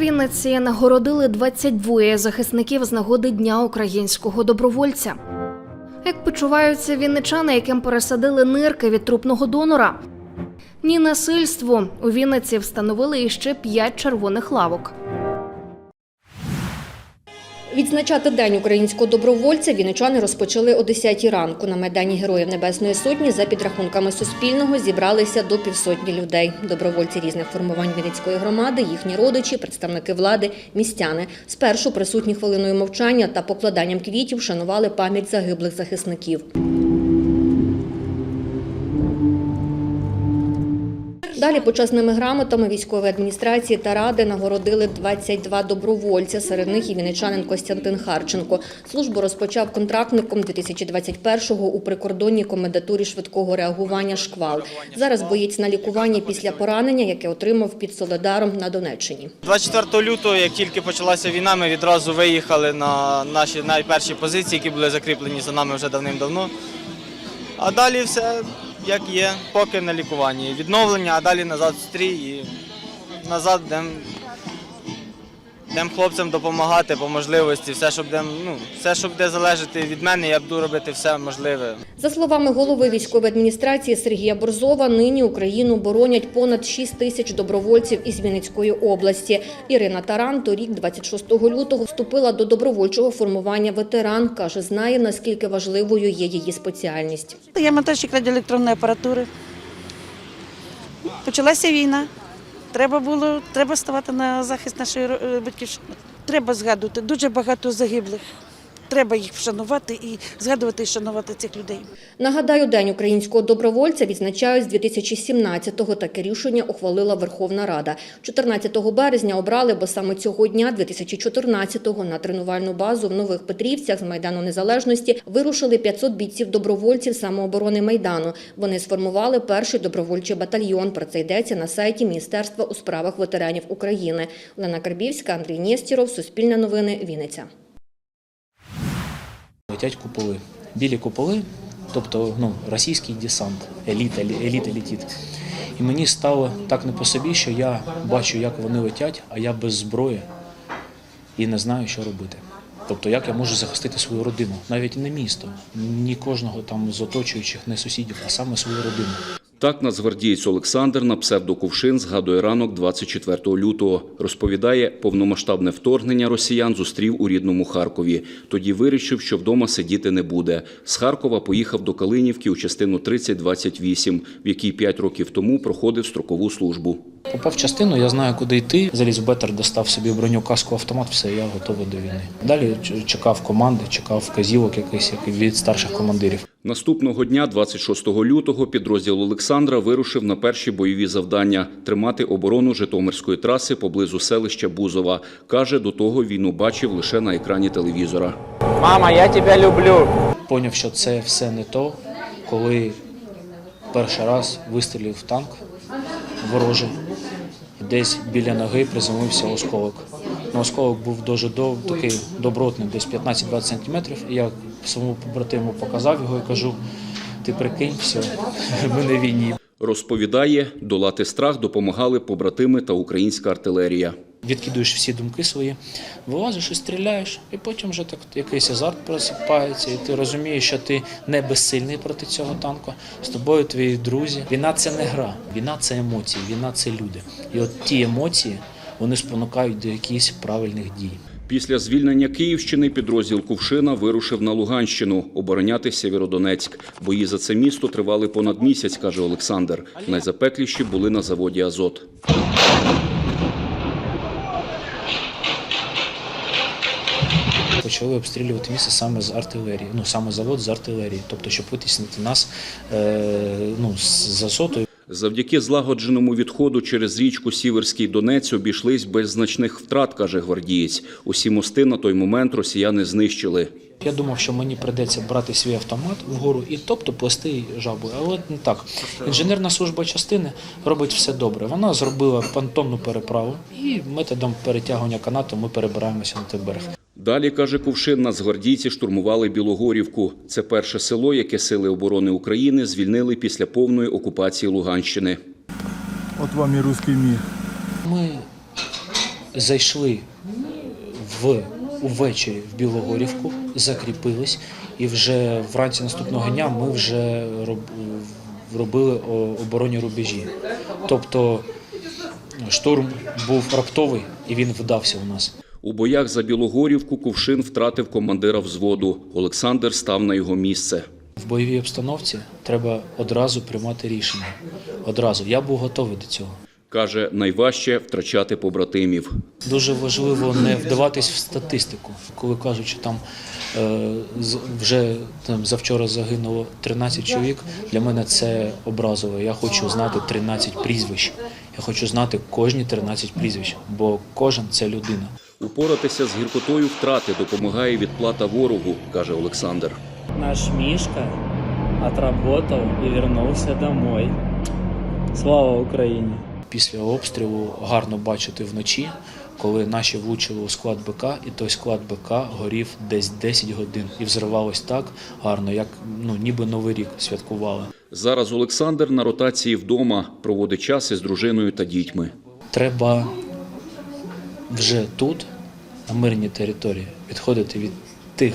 Вінниці нагородили 22 захисників з нагоди Дня українського добровольця. Як почуваються вінничани, яким пересадили нирки від трупного донора? Ні насильству у Вінниці встановили іще 5 червоних лавок. Відзначати День українського добровольця віничани розпочали о 10 ранку. На Майдані Героїв Небесної Сотні за підрахунками Суспільного зібралися до півсотні людей. Добровольці різних формувань Вінницької громади, їхні родичі, представники влади, містяни. Спершу присутні хвилиною мовчання та покладанням квітів шанували пам'ять загиблих захисників. Далі почесними грамотами військової адміністрації та ради нагородили 22 добровольця. Серед них і вінничанин Костянтин Харченко. Службу розпочав контрактником 2021-го у прикордонній комендатурі швидкого реагування «Шквал». Зараз боєць на лікуванні після поранення, яке отримав під Соледаром на Донеччині. 24 лютого, як тільки почалася війна, ми відразу виїхали на наші найперші позиції, які були закріплені за нами вже давним-давно. А далі все як є, поки на лікуванні. Відновлення, а далі назад стрій і назад йдемо йдем хлопцям допомагати по можливості. Все, що буде, ну, все, що буде залежати від мене, я буду робити все можливе. За словами голови військової адміністрації Сергія Борзова, нині Україну боронять понад 6 тисяч добровольців із Вінницької області. Ірина Таран торік, 26 лютого, вступила до добровольчого формування ветеран. Каже, знає, наскільки важливою є її спеціальність. Я монтажник радіоелектронної апаратури. Почалася війна. Треба було треба ставати на захист нашої е, батьківщини. Треба згадувати дуже багато загиблих. Треба їх вшанувати і згадувати і шанувати цих людей. Нагадаю, День українського добровольця відзначають з 2017-го. Таке рішення ухвалила Верховна Рада. 14 березня обрали, бо саме цього дня, 2014-го, на тренувальну базу в Нових Петрівцях з Майдану Незалежності вирушили 500 бійців-добровольців самооборони Майдану. Вони сформували перший добровольчий батальйон. Про це йдеться на сайті Міністерства у справах ветеранів України. Олена Карбівська, Андрій Нєстіров, Суспільне новини, Вінниця. Летять куполи. Білі куполи, тобто ну, російський десант, еліта, елі- еліта літить. І мені стало так не по собі, що я бачу, як вони летять, а я без зброї і не знаю, що робити. Тобто, як я можу захистити свою родину, навіть не місто, ні кожного там з оточуючих, не сусідів, а саме свою родину. Так нацгвардієць Олександр на псевдокувшин згадує ранок 24 лютого. Розповідає, повномасштабне вторгнення росіян зустрів у рідному Харкові. Тоді вирішив, що вдома сидіти не буде. З Харкова поїхав до Калинівки у частину 3028, в якій 5 років тому проходив строкову службу. Попав в частину, я знаю, куди йти. Заліз в бетер, достав собі броню, каску, автомат, все, я готовий до війни. Далі чекав команди, чекав вказівок якихось від старших командирів. Наступного дня, 26 лютого, підрозділ Олександра вирушив на перші бойові завдання тримати оборону Житомирської траси поблизу селища Бузова. Каже, до того війну бачив лише на екрані телевізора. Мама, я тебе люблю. Поняв, що це все не то, коли перший раз вистрілив танк ворожий, десь біля ноги приземлився осколок. Ну, осколок був дуже дов, такий добротний, десь 15-20 сантиметрів. І я своєму побратиму показав його і кажу: ти прикинь, все, ми на війні. Розповідає, долати страх допомагали побратими та українська артилерія. Відкидуєш всі думки свої, вилазиш і стріляєш, і потім вже так якийсь азарт просипається, і ти розумієш, що ти не безсильний проти цього танку. З тобою твої друзі. Війна це не гра, війна це емоції, війна це люди. І от ті емоції вони спонукають до якихось правильних дій. Після звільнення Київщини підрозділ Кувшина вирушив на Луганщину обороняти Сєвєродонецьк. Бої за це місто тривали понад місяць, каже Олександр. Найзапекліші були на заводі Азот. Почали обстрілювати місце саме з артилерії, ну саме завод з артилерії, тобто щоб витіснити нас е, ну, з азоту. Завдяки злагодженому відходу через річку Сіверський Донець обійшлись без значних втрат, каже гвардієць. Усі мости на той момент росіяни знищили. Я думав, що мені прийдеться брати свій автомат вгору і тобто плести жабою. Але не так. Інженерна служба частини робить все добре. Вона зробила понтонну переправу і методом перетягування канату ми перебираємося на той берег. Далі, каже Кувшин, нацгвардійці штурмували Білогорівку. Це перше село, яке Сили оборони України звільнили після повної окупації Луганщини. Вот вам и русский мир. Ми зайшли в увечері в Білогорівку, закріпились, і вже вранці наступного дня ми вже робили оборонні рубежі. Тобто штурм був раптовий і він вдався у нас. У боях за Білогорівку Кувшин втратив командира взводу. Олександр став на його місце. В бойовій обстановці треба одразу приймати рішення. Одразу я був готовий до цього. Каже, найважче втрачати побратимів. Дуже важливо не вдаватись в статистику, коли кажуть, що там е, вже там завчора загинуло 13 чоловік. Для мене це образово. Я хочу знати 13 прізвищ. Я хочу знати кожні 13 прізвищ, бо кожен це людина. Упоратися з гіркотою втрати допомагає відплата ворогу, каже Олександр. Наш Мишка отработал и вернулся домой. Слава Украине! Після обстрілу гарно бачити вночі, коли наші влучили у склад БК, і той склад БК горів десь 10 годин і взривалось так гарно, як ну ніби новий рік святкували. Зараз Олександр на ротації вдома проводить час із дружиною та дітьми. Треба вже тут, на мирній території, відходити від тих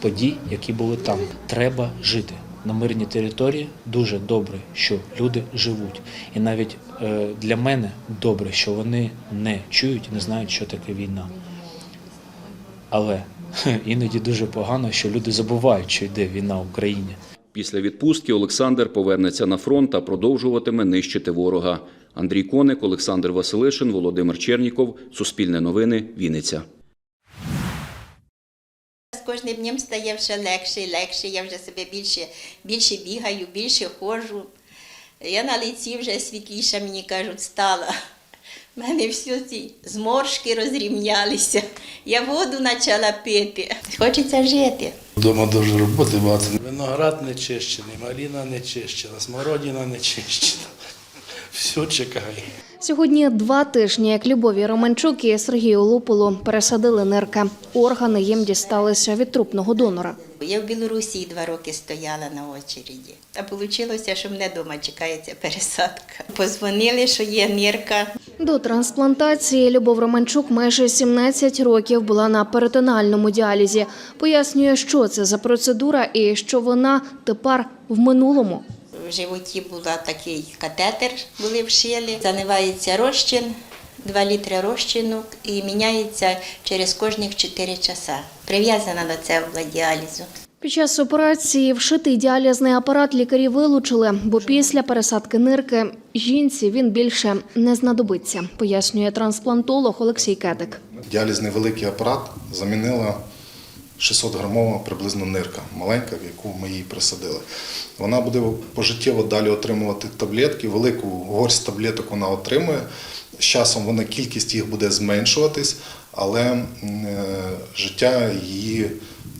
подій, які були там. Треба жити. На мирній території дуже добре, що люди живуть. І навіть е, для мене добре, що вони не чують не знають, що таке війна. Але іноді дуже погано, що люди забувають, що йде війна в Україні. Після відпустки Олександр повернеться на фронт та продовжуватиме нищити ворога. Андрій Коник, Олександр Василишин, Володимир Черніков. Суспільне новини. Вінниця. Кожним днем стає вже легше і легше. Я вже себе більше, більше бігаю, більше ходжу. Я на лиці вже світліша, мені кажуть, стала. У мене всі ці зморшки розрівнялися. Я воду почала пити. Хочеться жити. Вдома дуже роботи багато. Виноград не чищений, маліна не чищена, смородина не чищена. Все чекає. Сьогодні два тижні, як Любові Романчук і Сергію Луполу пересадили нирки. Органи їм дісталися від трупного донора. Я в Білорусі два роки стояла на очереді. А вийшло, що мене вдома чекається пересадка. Позвонили, що є нирка. До трансплантації Любов Романчук майже 17 років була на перитональному діалізі. Пояснює, що це за процедура і що вона тепер в минулому. В животі був такий катетер, були вшили. Заливається розчин, 2 літри розчину і міняється через кожних 4 часа. Прив'язана до цього діалізу. Під час операції вшитий діалізний апарат лікарі вилучили, бо після пересадки нирки жінці він більше не знадобиться, пояснює трансплантолог Олексій Кедик. Діалізний великий апарат замінила 600-грамова приблизно нирка, маленька, в яку ми її присадили. Вона буде пожиттєво далі отримувати таблетки, велику горсть таблеток вона отримує. З часом вона кількість їх буде зменшуватись, але е, життя її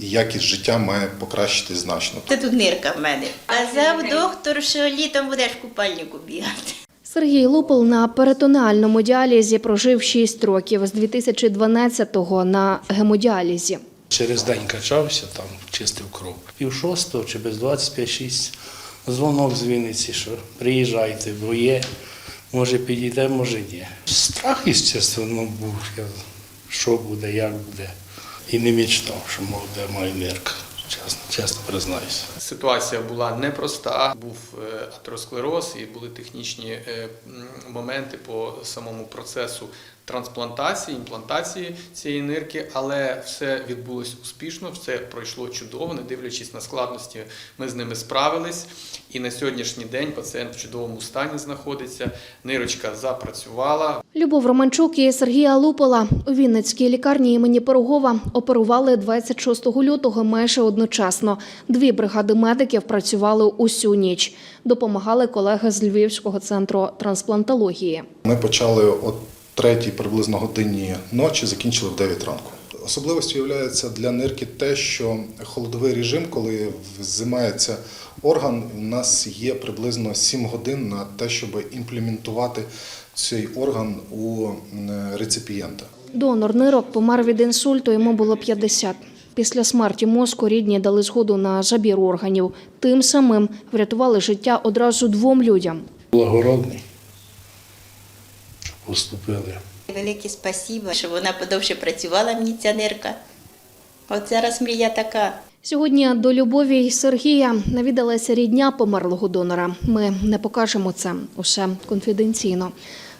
і якість життя має покращитись значно. Це тут нирка в мене. Казав доктор, що літом будеш в купальнику бігати. Сергій Лупол на перитонеальному діалізі прожив 6 років з 2012-го на гемодіалізі. Через день качався, там чистив кров. Пів шостого чи без 25-6 дзвонок з Вінниці, що приїжджайте, бо є, може підійде, може ні. Страх, звісно, був. Що буде, як буде. І не мечтав, що мов, де. Чесно, чесно признаюся. Ситуація була непроста. Був е, атеросклероз і були технічні е, моменти по самому процесу трансплантації, імплантації цієї нирки, але все відбулось успішно, все пройшло чудово, не дивлячись на складності, ми з ними справились. І на сьогоднішній день пацієнт в чудовому стані знаходиться. Нирочка запрацювала, Любов Романчук і Сергія Лупола у Вінницькій лікарні імені Пирогова оперували 26 лютого майже одночасно. Дві бригади медиків працювали усю ніч. Допомагали колеги з Львівського центру трансплантології. Ми почали о третій приблизно годині ночі, закінчили в 9 ранку. Особливістю є для нирки те, що холодовий режим, коли взимається орган, у нас є приблизно 7 годин на те, щоб імплементувати цей орган у реципієнта. Донор нирок помер від інсульту, йому було 50. Після смерті мозку рідні дали згоду на забір органів. Тим самим врятували життя одразу двом людям. Благородний, поступили. Велике спасіба, що вона подовше працювала, мені ця нирка. От зараз мрія така. Сьогодні до Любові Сергія навідалася рідня померлого донора. Ми не покажемо це усе конфіденційно.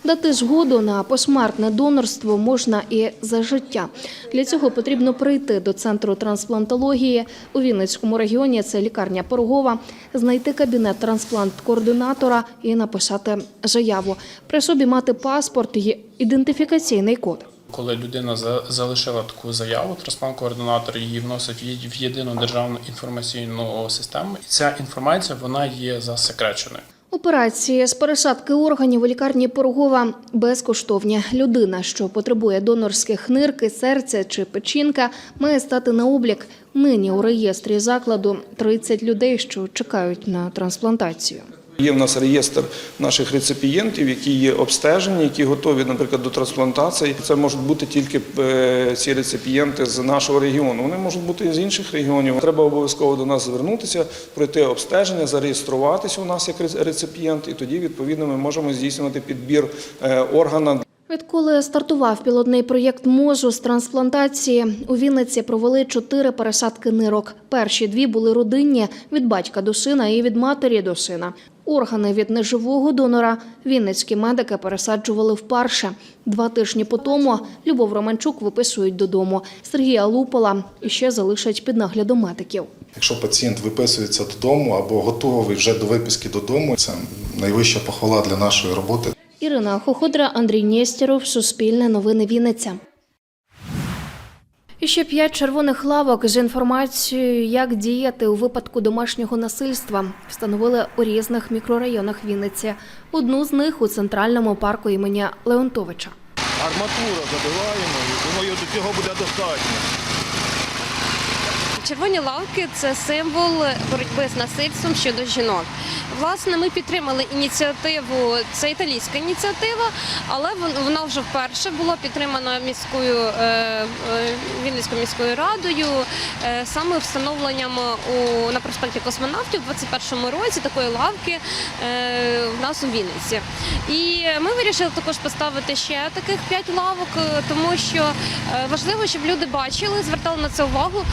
Дати згоду на посмертне донорство можна і за життя. Для цього потрібно прийти до центру трансплантології у Вінницькому регіоні. Це лікарня Пирогова, знайти кабінет трансплант-координатора і написати заяву. При собі мати паспорт і ідентифікаційний код. Коли людина за- залишила таку заяву, трансплант-координатор її вносить в єдину державну інформаційну систему. Ця інформація вона є засекреченою. Операції з пересадки органів у лікарні Порогова безкоштовні. Людина, що потребує донорських нирки, серця чи печінка, має стати на облік. Нині у реєстрі закладу 30 людей, що чекають на трансплантацію. Є в нас реєстр наших реципієнтів, які є обстежені, які готові, наприклад, до трансплантації. Це можуть бути тільки е, ці реципієнти з нашого регіону. Вони можуть бути і з інших регіонів. Треба обов'язково до нас звернутися, пройти обстеження, зареєструватися у нас як реципієнт, і тоді відповідно ми можемо здійснювати підбір е, органа Відколи стартував пілотний проєкт мозу з трансплантації, у Вінниці провели чотири пересадки нирок. Перші дві були родинні від батька до сина і від матері до сина. Органи від неживого донора вінницькі медики пересаджували вперше. Два тижні по тому Любов Романчук виписують додому. Сергія Лупала іще залишать під наглядом медиків. Якщо пацієнт виписується додому або готовий вже до виписки додому, це найвища похвала для нашої роботи. Ірина Хоходра, Андрій Нєстєров, Суспільне новини Вінниця. І ще п'ять червоних лавок з інформацією, як діяти у випадку домашнього насильства, встановили у різних мікрорайонах Вінниці. Одну з них у центральному парку імені Леонтовича. Арматура забиваємо, думаю, до цього буде достатньо. Червоні лавки це символ боротьби з насильством щодо жінок. Власне, ми підтримали ініціативу. Це італійська ініціатива, але вона вже вперше була підтримана міською е, е, Вінницькою міською радою е, саме встановленням у на проспекті космонавтів у 21-му році такої лавки в нас у Вінниці. І ми вирішили також поставити ще таких п'ять лавок, тому що важливо, щоб люди бачили, звертали на це увагу,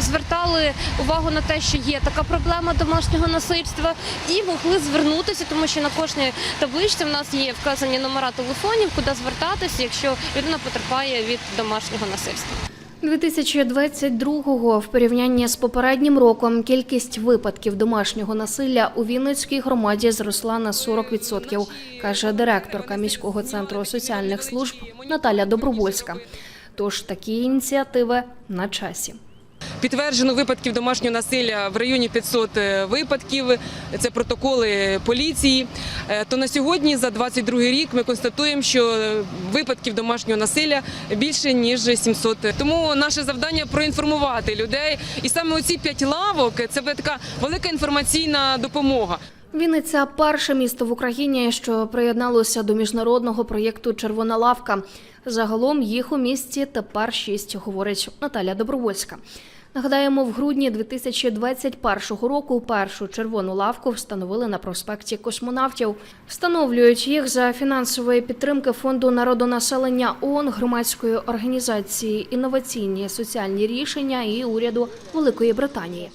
звертали увагу на те, що є така проблема домашнього насильства, і могли звернутися, тому що на кожній табличці в нас є вказані номера телефонів, куди звертатися, якщо людина потерпає від домашнього насильства. 2022-го в порівнянні з попереднім роком кількість випадків домашнього насилля у Вінницькій громаді зросла на 40%, каже директорка міського центру соціальних служб Наталя Добровольська. Тож такі ініціативи на часі. Підтверджено випадків домашнього насилля в районі 500 випадків. Це протоколи поліції. Е, То на сьогодні, за 22 рік, ми констатуємо, що випадків домашнього насилля більше ніж 700. Тому наше завдання проінформувати людей. І саме оці п'ять лавок це буде така велика інформаційна допомога. Вінниця перше місто в Україні, що приєдналося до міжнародного проєкту Червона лавка. Загалом їх у місті тепер шість, говорить Наталя Добровольська. Нагадаємо, в грудні 2021 року першу червону лавку встановили на проспекті космонавтів. Встановлюють їх за фінансової підтримки фонду народонаселення ООН, громадської організації інноваційні соціальні рішення і уряду Великої Британії.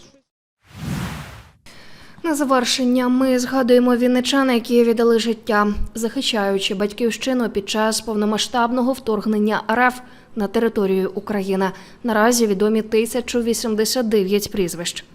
На завершення ми згадуємо вінничан, які віддали життя, захищаючи батьківщину під час повномасштабного вторгнення РФ на територію України. Наразі відомі 1089 прізвищ.